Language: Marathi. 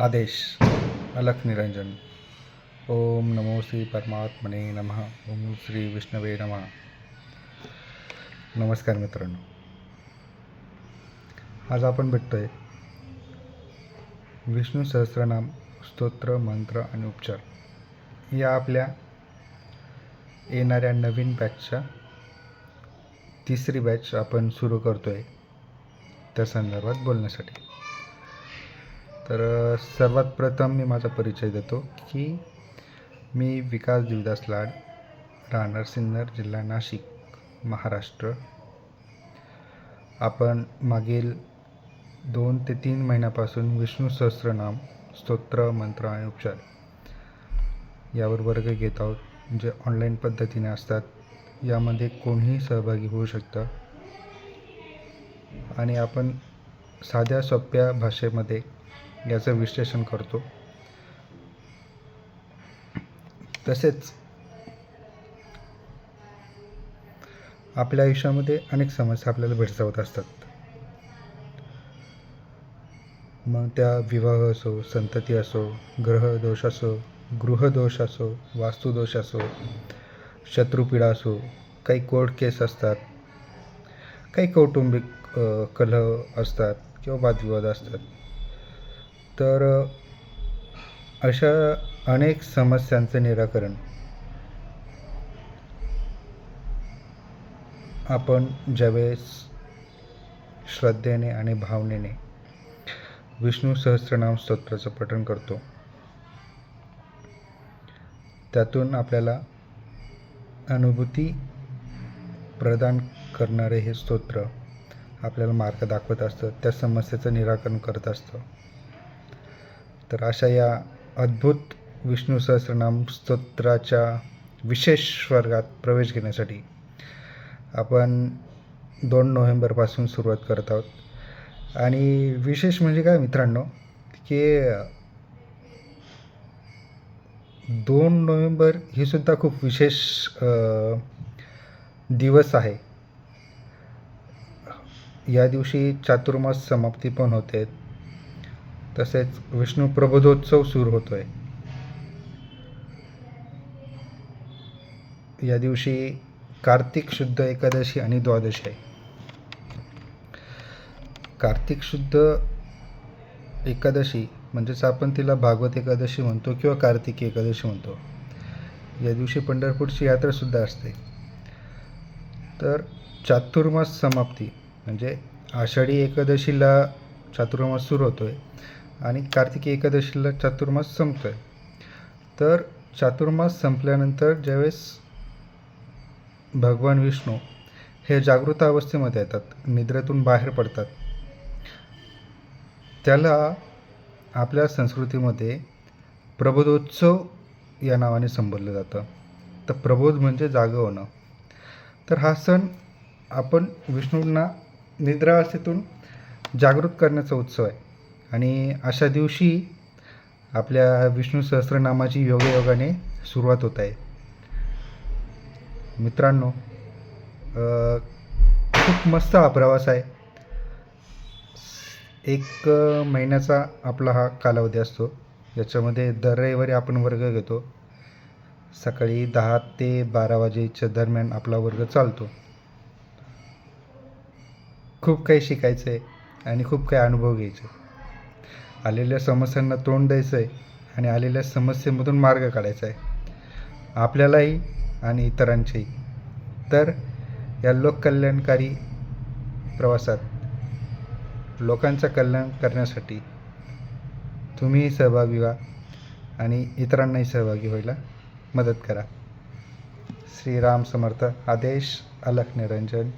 आदेश अलख निरंजन। ओम नमो श्री परमात्मने नमः। ओम श्री विष्णवे नमः। नमस्कार मित्रांनो। आज आपण भेटतोय विष्णू सहस्रनाम स्तोत्र मंत्र आणि उपचार या आपल्या येणाऱ्या नवीन बॅचच्या तिसरी बॅच आपण सुरू करतोय त्या संदर्भात बोलण्यासाठी. तर सर्वात प्रथम मी माझा परिचय देतो की मी विकास देवदास लाड राहणार सिन्नर जिल्हा नाशिक महाराष्ट्र. आपण मागील दोन ते तीन महिन्यापासून विष्णू सहस्रनाम स्तोत्र मंत्र आणि उपचार यावर वर्ग घेत आहोत जे ऑनलाईन पद्धतीने असतात. यामध्ये कोणीही सहभागी होऊ शकतं. आणि आपण साध्या सोप्या भाषेमध्ये याचं विश्लेषण करतो. तसेच आपल्या आयुष्यामध्ये अनेक समस्या आपल्याला भेडसावत असतात. मग त्या विवाह असो संतती असो ग्रहदोष असो गृहदोष असो वास्तुदोष असो शत्रुपीडा असो काही कोर्ट केस असतात काही कौटुंबिक कलह असतात किंवा वादविवाद असतात. तर अशा अनेक समस्यांचं निराकरण. आपण ज्यावेळेस श्रद्धेने आणि भावनेने विष्णू सहस्रनाम स्तोत्राचं पठण करतो त्यातून आपल्याला अनुभूती प्रदान करणारे हे स्तोत्र आपल्याला मार्ग दाखवत असतं त्या समस्येचं निराकरण करत असतं. तर अशा या अद्भुत विष्णू सहस्रनाम स्तोत्राच्या विशेष वर्गात प्रवेश घेण्यासाठी आपण दोन नोव्हेंबरपासून सुरुवात करत आहोत. आणि विशेष म्हणजे काय मित्रांनो की दोन नोव्हेंबर ही सुद्धा खूप विशेष दिवस आहे. या दिवशी चातुर्मास समाप्ती पण होते. तसेच विष्णू प्रबोधोत्सव सुरू होतोय. या दिवशी कार्तिक शुद्ध एकादशी आणि द्वादशी आहे. कार्तिक शुद्ध एकादशी म्हणजेच आपण तिला भागवत एकादशी म्हणतो किंवा कार्तिकी एकादशी म्हणतो. या दिवशी पंढरपूरची यात्रासुद्धा असते. तर चातुर्मास समाप्ती म्हणजे आषाढी एकादशीला चातुर्मास सुरू होतो आहे आणि कार्तिकी एकादशीला चातुर्मास संपतो आहे तर चातुर्मास संपल्यानंतर ज्यावेळेस भगवान विष्णू हे जागृत अवस्थेमध्ये येतात निद्रेतून बाहेर पडतात त्याला आपल्या संस्कृतीमध्ये प्रबोधोत्सव या नावाने संबोधलं जातं. तर प्रबोध म्हणजे जागवणं तर हा सण आपण विष्णूंना निद्रावस्थेतून जागृत करण्याचा उत्सव आहे. आणि अशा दिवशी आपल्या विष्णू सहस्रनामाची योगायोगाने सुरुवात होत आहे. मित्रांनो खूप मस्त हा प्रवास आहे. एक महिन्याचा आपला हा कालावधी असतो. याच्यामध्ये दर रविवारी आपण वर्ग घेतो. सकाळी दहा ते बारा वाजेच्या दरम्यान आपला वर्ग चालतो. खूप काही शिकायचं आहे आणि खूप काही अनुभव घ्यायचे. आलेल्या समस्यांना तोंड द्यायचं आहे आणि आलेल्या समस्येमधून मार्ग काढायचा आहे आपल्यालाही आणि इतरांचेही. तर या लोककल्याणकारी प्रवासात लोकांचं कल्याण करण्यासाठी तुम्हीही सहभागी व्हा आणि इतरांनाही सहभागी व्हायला मदत करा. श्रीराम समर्थ आदेश अलख निरंजन.